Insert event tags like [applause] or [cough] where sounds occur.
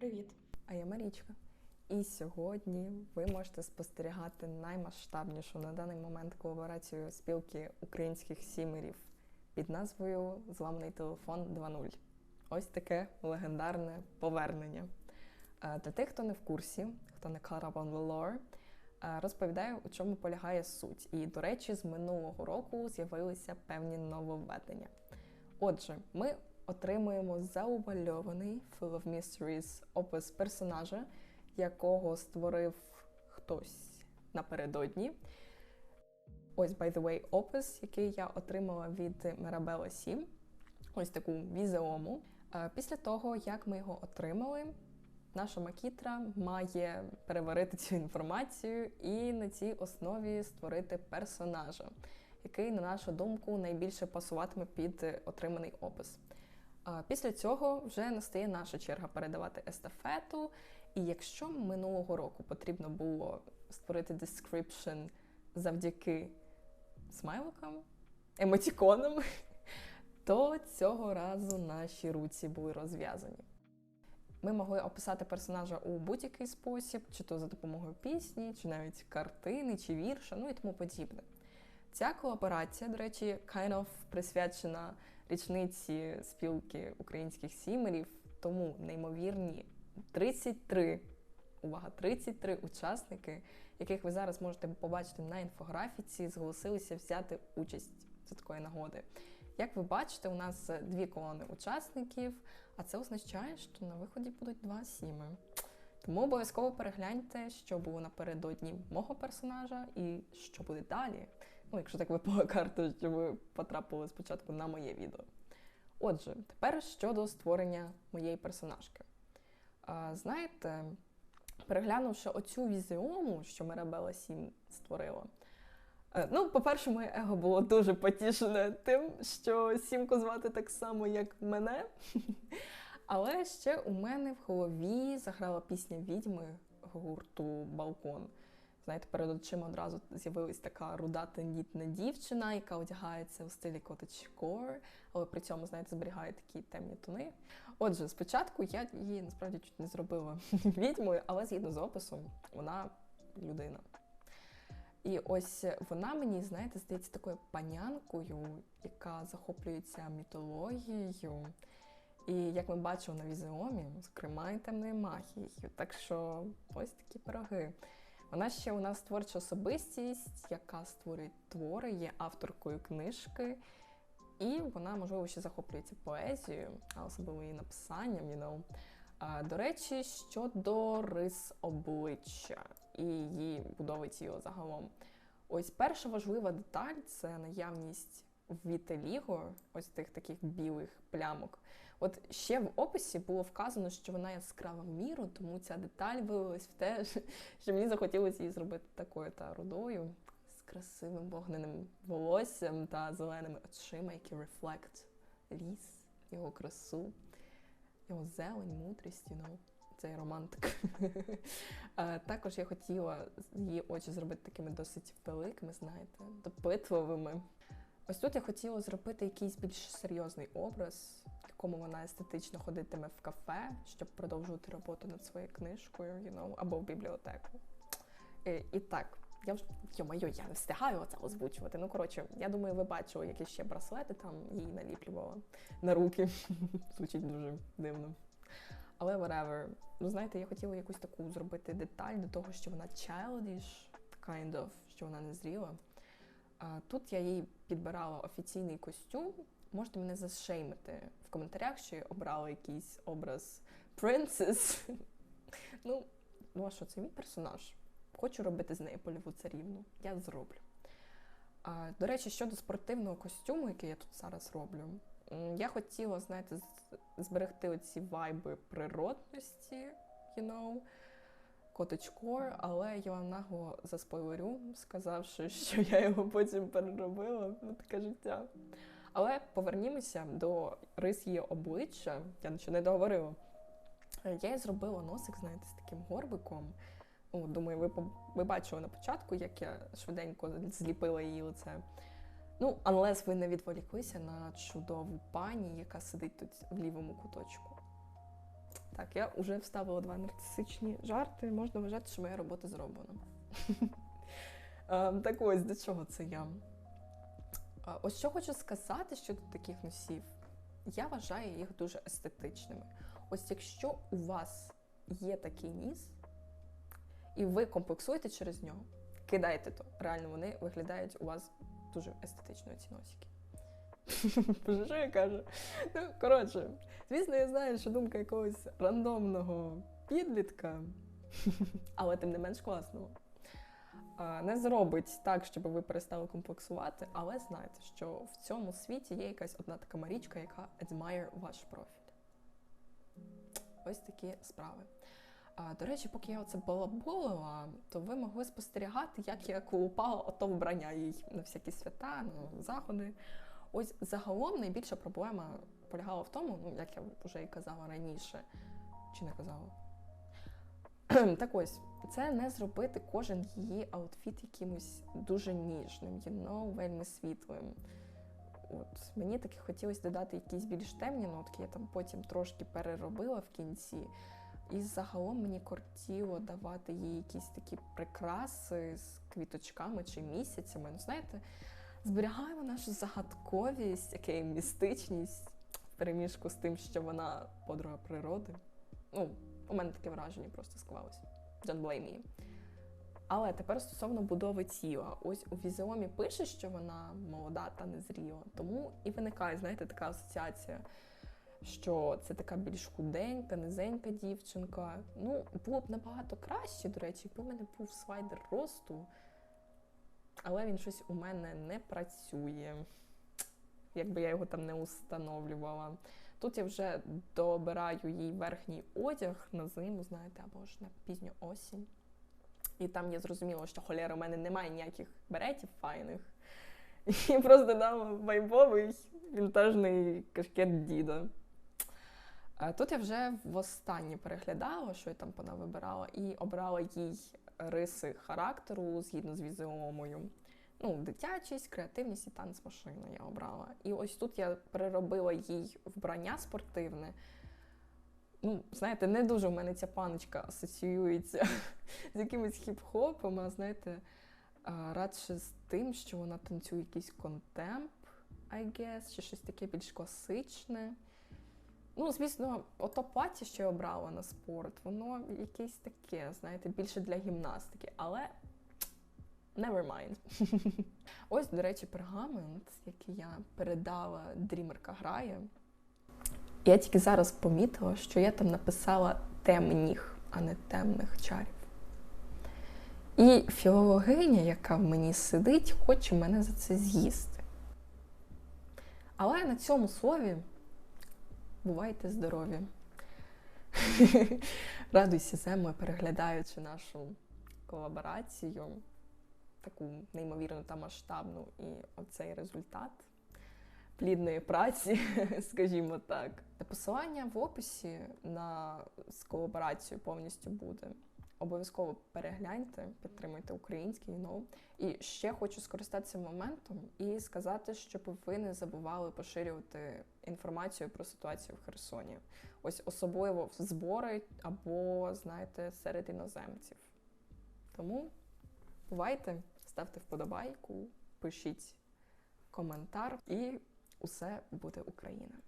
Привіт! А я Марічка. І сьогодні ви можете спостерігати наймасштабнішу на даний момент колаборацію спілки українських сімерів під назвою Зламаний телефон 2.0. Ось таке легендарне повернення. Е, Для тих, хто не в курсі, хто не caught up on the lore, е, розповідаю, у чому полягає суть. І, до речі, з минулого року з'явилися певні нововведення. Отже, ми отримуємо заувальований Full of Mysteries опис персонажа, якого створив хтось напередодні. Ось, by the way, опис, який я отримала від Mirabella 7. Ось таку візеому. Е, Після того, як ми його отримали, наша Макітра має переварити цю інформацію і на цій основі створити персонажа, який, на нашу думку, найбільше пасуватиме під отриманий опис. Після цього вже настає наша черга передавати естафету. І якщо минулого року потрібно було створити description завдяки смайликам, емотіконам, [laughs] то цього разу наші руці були розв'язані. Ми могли описати персонажа у будь-який спосіб, чи то за допомогою пісні, чи навіть картини, чи вірша, ну і тому подібне. Ця колаборація, до речі, kind of присвячена річниці спілки українських сімерів, тому неймовірні 33, увага, 33 учасники, яких ви зараз можете побачити на інфографіці, зголосилися взяти участь за такої нагоди. Як ви бачите, у нас дві колони учасників, а це означає, що на виході будуть два сіми. Тому обов'язково перегляньте, що було напередодні мого персонажа і що буде далі. Ну, якщо так випала карта, що ви потрапили спочатку на моє відео. Отже, тепер щодо створення моєї персонажки. Знаєте, переглянувши оцю візіому, що Mirabella 7 створила. е, Ну, по-перше, моє его було дуже потішене тим, що сімку звати так само, як мене. [laughs] Але ще у мене в голові заграла пісня відьми гурту Балкон. Знаєте, перед очима одразу з'явилась така руда тендітна дівчина, яка одягається у стилі cottagecore, але при цьому, знаєте, зберігає такі темні тони. Отже, спочатку я її насправді чуть не зробила [laughs] відьмою, але згідно з описом, вона людина. І ось вона мені, знаєте, здається такою панянкою, яка захоплюється мітологією. І як ми бачимо на візіомі, зокрема і темною магією. Так що ось такі пироги. Вона ще у нас творча особистість, яка створює твори, є авторкою книжки, і вона, можливо, ще захоплюється поезією, а особливо її написанням. You know. А, До речі, щодо рис обличчя і її будови тіла загалом. Ось перша важлива деталь це наявність вітеліго, ось тих таких білих плямок. От ще в описі було вказано, що вона яскрава в міру, тому ця деталь вилилась в те, [laughs] що мені захотілося її зробити такою та рудою, з красивим вогненим волоссям та зеленими очима, які рефлект ліс, його красу, його зелень, мудрість, you know. Цей романтик. [laughs] Також я хотіла її очі зробити такими досить великими, знаєте, допитливими. Ось тут я хотіла зробити якийсь більш серйозний образ, в якому вона естетично ходитиме в кафе, щоб продовжувати роботу над своєю книжкою, you know, або в бібліотеку. І, і так, я вже йо-моє, я не встигаю це озвучувати. Ну, коротше, я думаю, ви бачили, які ще браслети там їй наліплювала на руки. [laughs] Звучить дуже дивно. Але whatever. Ну, знаєте, я хотіла якусь таку зробити деталь до того, що вона childish, kind of, що вона не зріла. Тут я їй підбирала офіційний костюм. Можете мене зашеймити в коментарях, що я обрала якийсь образ принцес. [laughs] ну, ну а що, це мій персонаж. Хочу робити з неї польову царівну. Я зроблю. А, До речі, щодо спортивного костюму, який я тут зараз роблю, я хотіла, знаєте, зберегти оці вайби природності, you know, cottagecore, але я вам нагло заспойлерю, сказавши, [laughs] що я його потім переробила. Ну, таке життя. Але повернімося до рис її обличчя. Я ще не договорила. Я їй зробила носик, знаєте, з таким горбиком. О, думаю, ви, ви бачили на початку, як я швиденько зліпила її лице. Ну, unless ви не відволіклися на чудову пані, яка сидить тут в лівому куточку. Так, я вже вставила два нарцисичні жарти. Можна вважати, що моя робота зроблена. [laughs] Ем, Так ось до чого це я? Ось що хочу сказати щодо таких носів. Я вважаю їх дуже естетичними. Ось якщо у вас є такий ніс, і ви комплексуєте через нього, кидайте то. Реально вони виглядають у вас дуже естетично ці носики. [laughs] Що я кажу? Ну, коротше, звісно, я знаю, що думка якогось рандомного підлітка, [laughs] але тим не менш класного. Не зробить так, щоб ви перестали комплексувати, але знайте, що в цьому світі є якась одна така Марічка, яка admire ваш профіль. Ось такі справи. До речі, поки я оце балаболила, то ви могли спостерігати, як я колупала ото вбрання їй на всякі свята, на заходи. Ось загалом найбільша проблема полягала в тому, ну як я вже і казала раніше, чи не казала. так ось, це не зробити кожен її аутфіт якимось дуже ніжним, you know, вельми світлим. От мені таки хотілося додати якісь більш темні нотки, я там потім трошки переробила в кінці. І загалом мені кортіло давати їй якісь такі прикраси з квіточками чи місяцями. Ну, знаєте, зберігаємо нашу загадковість, яке містичність в переміжку з тим, що вона подруга природи. Ну, у мене таке враження просто склалось. Don't blame me. Але тепер стосовно будови тіла, ось у візіомі пише, що вона молода та незріла. Тому і виникає, знаєте, така асоціація, що це така більш худенька, низенька дівчинка. Ну, було б набагато краще, до речі, якби в мене був слайдер росту, але він щось у мене не працює, якби я його там не установлювала. Тут я вже добираю їй верхній одяг на зиму, знаєте, або ж на пізню осінь. І там я зрозуміла, що холєра у мене немає ніяких беретів файних. І просто дала вайбовий вінтажний кашкет діда. Тут я вже востаннє переглядала, що я там вона вибирала, і обрала їй риси характеру згідно з візіомою. Ну, дитячість, креативність і танцмашина я обрала. І ось тут я переробила їй вбрання спортивне. Ну, знаєте, не дуже в мене ця паночка асоціюється з якимось хіп-хопом, а знаєте, радше з тим, що вона танцює якийсь контемп, I guess, чи щось таке більш класичне. Ну, звісно, ото плаття, що я обрала на спорт, воно якесь таке, знаєте, більше для гімнастики, але never mind. [laughs] Ось, до речі, пергамент, який я передала Дрімерка грає. Я тільки зараз помітила, що я там написала темніх, а не темних чарів. І філологиня, яка в мені сидить, хоче мене за це з'їсти. Але на цьому слові бувайте здорові. [laughs] Радуйся, земо, переглядаючи нашу колаборацію, таку неймовірно та масштабну, і оцей результат плідної праці, [laughs] скажімо так. Посилання в описі на колаборацію повністю буде. Обов'язково перегляньте, підтримуйте український ну. І ще хочу скористатися моментом і сказати, щоб ви не забували поширювати інформацію про ситуацію в Херсоні. Ось особливо в збори або, знаєте, серед іноземців. Тому бувайте, ставте вподобайку, пишіть коментар, і усе буде Україна.